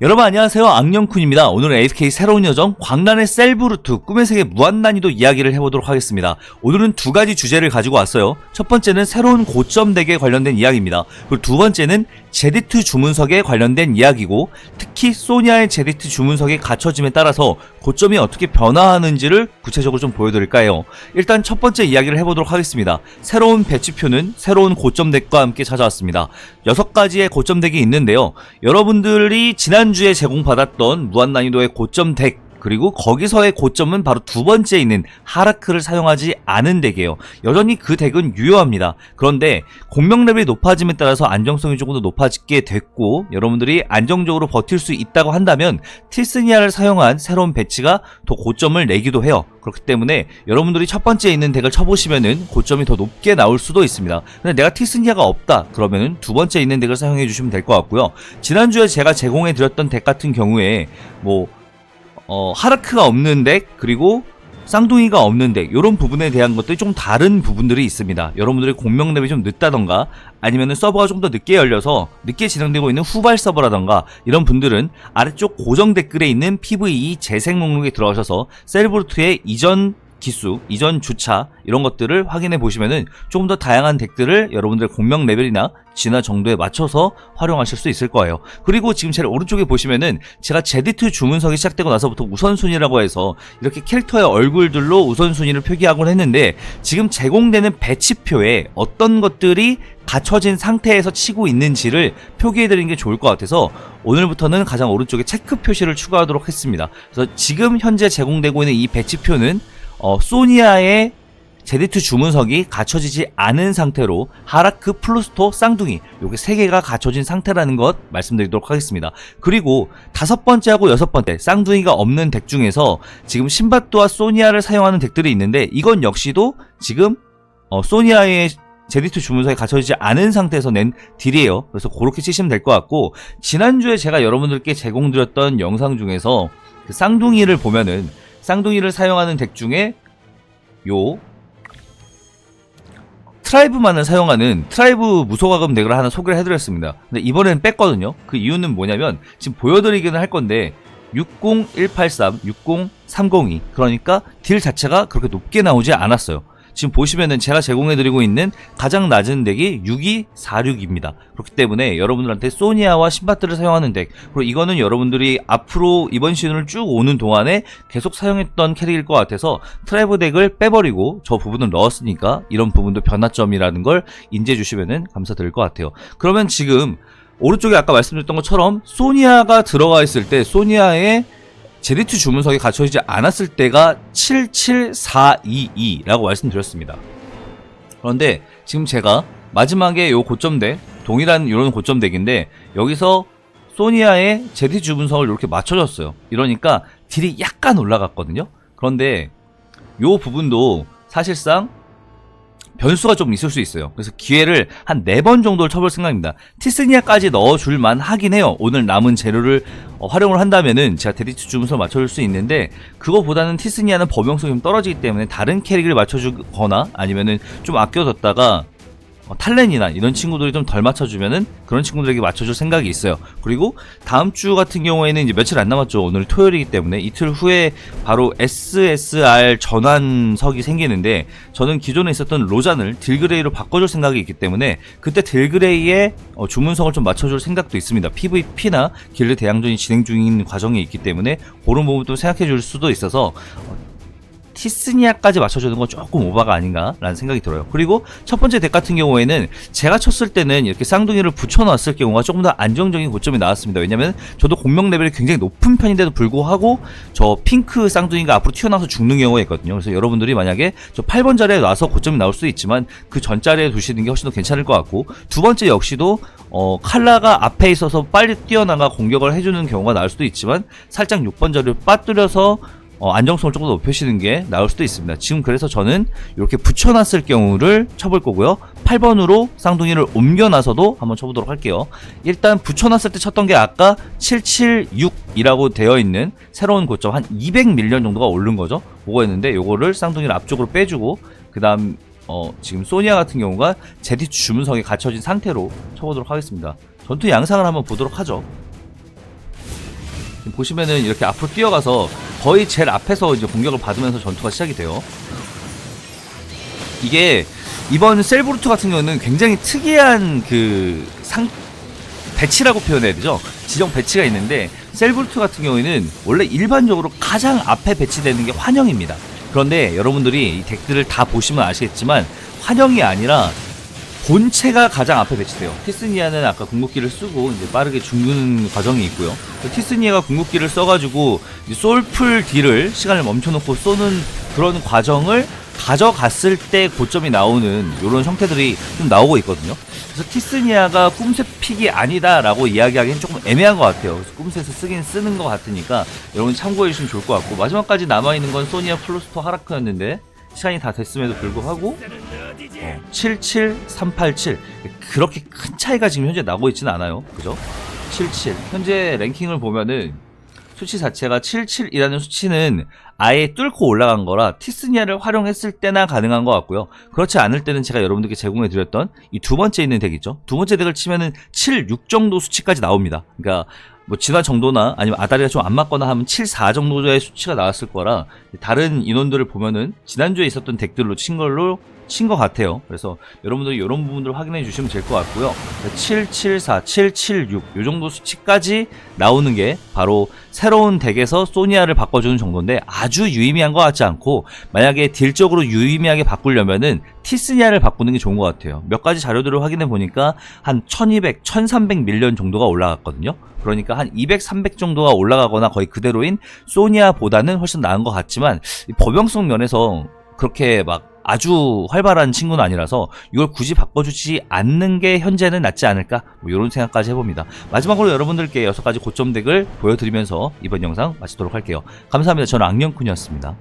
여러분 안녕하세요. 악령쿤입니다. 오늘은 AFK 새로운 여정 광란의 셀브루트 꿈의 세계 무한난이도 이야기를 해보도록 하겠습니다. 오늘은 두 가지 주제를 가지고 왔어요. 첫 번째는 새로운 고점 덱에 관련된 이야기입니다. 그리고 두 번째는 제디트 주문석에 관련된 이야기고 특히 소니아의 제디트 주문석의 갖춰짐에 따라서 고점이 어떻게 변화하는지를 구체적으로 좀 보여드릴까 해요? 일단 첫 번째 이야기를 해보도록 하겠습니다. 새로운 배치표는 새로운 고점 덱과 함께 찾아왔습니다. 여섯 가지의 고점 덱이 있는데요. 여러분들이 지난 주에 제공받았던 무한난이도의 고점 덱 그리고 거기서의 고점은 바로 두 번째 있는 하라크를 사용하지 않은 덱이에요. 여전히 그 덱은 유효합니다. 그런데 공명 레벨이 높아짐에 따라서 안정성이 조금 더 높아지게 됐고 여러분들이 안정적으로 버틸 수 있다고 한다면 틸스니아를 사용한 새로운 배치가 더 고점을 내기도 해요. 그렇기 때문에 여러분들이 첫 번째 있는 덱을 쳐보시면은 고점이 더 높게 나올 수도 있습니다. 근데 내가 티스니아가 없다 그러면은 두 번째 있는 덱을 사용해 주시면 될 것 같고요. 지난주에 제가 제공해 드렸던 덱 같은 경우에 뭐 어, 하라크가 없는 덱 그리고 쌍둥이가 없는 덱 이런 부분에 대한 것들이 좀 다른 부분들이 있습니다. 여러분들의 공명 랩이 좀 늦다던가 아니면은 서버가 좀 더 늦게 열려서 늦게 진행되고 있는 후발 서버라던가 이런 분들은 아래쪽 고정 댓글에 있는 PVE 재생 목록에 들어가셔서 셀브루트의 이전 기수, 이전 주차 이런 것들을 확인해 보시면은 조금 더 다양한 덱들을 여러분들 공명 레벨이나 진화 정도에 맞춰서 활용하실 수 있을 거예요. 그리고 지금 제일 오른쪽에 보시면은 제가 제디트 주문석이 시작되고 나서부터 우선순위라고 해서 이렇게 캐릭터의 얼굴들로 우선순위를 표기하곤 했는데 지금 제공되는 배치표에 어떤 것들이 갖춰진 상태에서 치고 있는지를 표기해 드리는 게 좋을 것 같아서 오늘부터는 가장 오른쪽에 체크 표시를 추가하도록 했습니다. 그래서 지금 현재 제공되고 있는 이 배치표는 어, 소니아의 제디트 주문석이 갖춰지지 않은 상태로 하라크, 플루스토, 쌍둥이 요게 세 개가 갖춰진 상태라는 것 말씀드리도록 하겠습니다. 그리고 다섯 번째하고 여섯 번째 쌍둥이가 없는 덱 중에서 지금 신바토와 소니아를 사용하는 덱들이 있는데 이건 역시도 지금 어, 소니아의 제디트 주문석에 갖춰지지 않은 상태에서 낸 딜이에요. 그래서 그렇게 치시면 될 것 같고 지난주에 제가 여러분들께 제공드렸던 영상 중에서 그 쌍둥이를 보면은 쌍둥이를 사용하는 덱 중에 요 트라이브만을 사용하는 트라이브 무소가금 덱을 하나 소개를 해드렸습니다. 근데 이번에는 뺐거든요. 그 이유는 뭐냐면 지금 보여드리기는 할 건데 60183, 60302 그러니까 딜 자체가 그렇게 높게 나오지 않았어요. 지금 보시면은 제가 제공해드리고 있는 가장 낮은 덱이 6246입니다. 그렇기 때문에 여러분들한테 소니아와 신바트를 사용하는 덱, 그리고 이거는 여러분들이 앞으로 이번 시즌을 쭉 오는 동안에 계속 사용했던 캐릭일 것 같아서 트래브 덱을 빼버리고 저 부분을 넣었으니까 이런 부분도 변화점이라는 걸 인지해 주시면은 감사드릴 것 같아요. 그러면 지금 오른쪽에 아까 말씀드렸던 것처럼 소니아가 들어가 있을 때 소니아의 제디트 주문석이 갖춰지지 않았을 때가 77422라고 말씀드렸습니다. 그런데 지금 제가 마지막에 요 고점덱, 동일한 이런 고점덱인데 여기서 소니아의 제디트 주문석을 이렇게 맞춰줬어요. 이러니까 딜이 약간 올라갔거든요. 그런데 요 부분도 사실상 변수가 좀 있을 수 있어요. 그래서 기회를 한 네 번 정도를 쳐볼 생각입니다. 티스니아까지 넣어줄 만 하긴 해요. 오늘 남은 재료를 어, 활용을 한다면은 제가 데디트 주문서 맞춰줄 수 있는데 그거보다는 티스니아는 범용성이 좀 떨어지기 때문에 다른 캐릭을 맞춰주거나 아니면은 좀 아껴뒀다가 어, 탈렌이나 이런 친구들이 좀 덜 맞춰주면은 그런 친구들에게 맞춰줄 생각이 있어요. 그리고 다음 주 같은 경우에는 이제 며칠 안 남았죠. 오늘 토요일이기 때문에 이틀 후에 바로 SSR 전환석이 생기는데 저는 기존에 있었던 로잔을 딜그레이로 바꿔줄 생각이 있기 때문에 그때 딜그레이의 어, 주문성을 좀 맞춰줄 생각도 있습니다. PVP나 길드 대항전이 진행 중인 과정이 있기 때문에 그런 부분도 생각해 줄 수도 있어서 어, 티스니아까지 맞춰주는 건 조금 오바가 아닌가라는 생각이 들어요. 그리고 첫 번째 덱 같은 경우에는 제가 쳤을 때는 이렇게 쌍둥이를 붙여놨을 경우가 조금 더 안정적인 고점이 나왔습니다. 왜냐면 저도 공명 레벨이 굉장히 높은 편인데도 불구하고 저 핑크 쌍둥이가 앞으로 튀어나와서 죽는 경우가 있거든요. 그래서 여러분들이 만약에 저 8번 자리에 놔서 고점이 나올 수도 있지만 그 전 자리에 두시는 게 훨씬 더 괜찮을 것 같고 두 번째 역시도 어, 칼라가 앞에 있어서 빨리 뛰어나가 공격을 해주는 경우가 나올 수도 있지만 살짝 6번 자리를 빠뜨려서 어, 안정성을 조금 더 높여시는 게 나을 수도 있습니다. 지금 그래서 저는 이렇게 붙여놨을 경우를 쳐볼 거고요. 8번으로 쌍둥이를 옮겨놔서도 한번 쳐보도록 할게요. 일단 붙여놨을 때 쳤던 게 아까 776이라고 되어 있는 새로운 고점 한 200밀리언 정도가 오른 거죠. 그거였는데 요거를 쌍둥이를 앞쪽으로 빼주고 그 다음 어, 지금 소니아 같은 경우가 제디 주문성이 갖춰진 상태로 쳐보도록 하겠습니다. 전투 양상을 한번 보도록 하죠. 보시면은 이렇게 앞으로 뛰어가서 거의 제일 앞에서 이제 공격을 받으면서 전투가 시작이 돼요. 이게 이번 셀브루트 같은 경우는 굉장히 특이한 그 상 배치라고 표현해야 되죠. 지정 배치가 있는데 셀브루트 같은 경우에는 원래 일반적으로 가장 앞에 배치되는 게 환영입니다. 그런데 여러분들이 이 덱들을 다 보시면 아시겠지만 환영이 아니라 본체가 가장 앞에 배치돼요. 티스니아는 아까 궁극기를 쓰고 이제 빠르게 죽는 과정이 있고요. 티스니아가 궁극기를 써가지고 솔풀 딜을 시간을 멈춰놓고 쏘는 그런 과정을 가져갔을 때 고점이 나오는 이런 형태들이 좀 나오고 있거든요. 그래서 티스니아가 꿈새 픽이 아니다라고 이야기하기는 조금 애매한 것 같아요. 꿈새에서 쓰긴 쓰는 것 같으니까 여러분 참고해 주시면 좋을 것 같고 마지막까지 남아 있는 건 소니아 플루스토 하라크였는데 시간이 다 됐음에도 불구하고 어, 77387 그렇게 큰 차이가 지금 현재 나고 있지는 않아요. 그죠? 77 현재 랭킹을 보면은 수치 자체가 77이라는 수치는 아예 뚫고 올라간 거라 티스니아를 활용했을 때나 가능한 것 같고요. 그렇지 않을 때는 제가 여러분들께 제공해 드렸던 이 두 번째 있는 덱 있죠. 두 번째 덱을 치면은 7, 6 정도 수치까지 나옵니다. 그러니까 뭐 진화 정도나 아니면 아다리가 좀 안 맞거나 하면 7, 4 정도의 수치가 나왔을 거라 다른 인원들을 보면은 지난주에 있었던 덱들로 친 걸로 친 것 같아요. 그래서 여러분들이 이런 부분들을 확인해 주시면 될 것 같고요. 774, 776, 이 정도 수치까지 나오는 게 바로 새로운 덱에서 소니아를 바꿔주는 정도인데 아주 유의미한 것 같지 않고 만약에 딜적으로 유의미하게 바꾸려면은 티스니아를 바꾸는 게 좋은 것 같아요. 몇 가지 자료들을 확인해 보니까 한 1200, 1300 밀리언 정도가 올라갔거든요. 그러니까 한 200, 300 정도가 올라가거나 거의 그대로인 소니아보다는 훨씬 나은 것 같지만 이 범용성 면에서 그렇게 막 아주 활발한 친구는 아니라서 이걸 굳이 바꿔주지 않는 게 현재는 낫지 않을까 뭐 이런 생각까지 해봅니다. 마지막으로 여러분들께 여섯 가지 고점 덱을 보여드리면서 이번 영상 마치도록 할게요. 감사합니다. 저는 악령쿤이었습니다.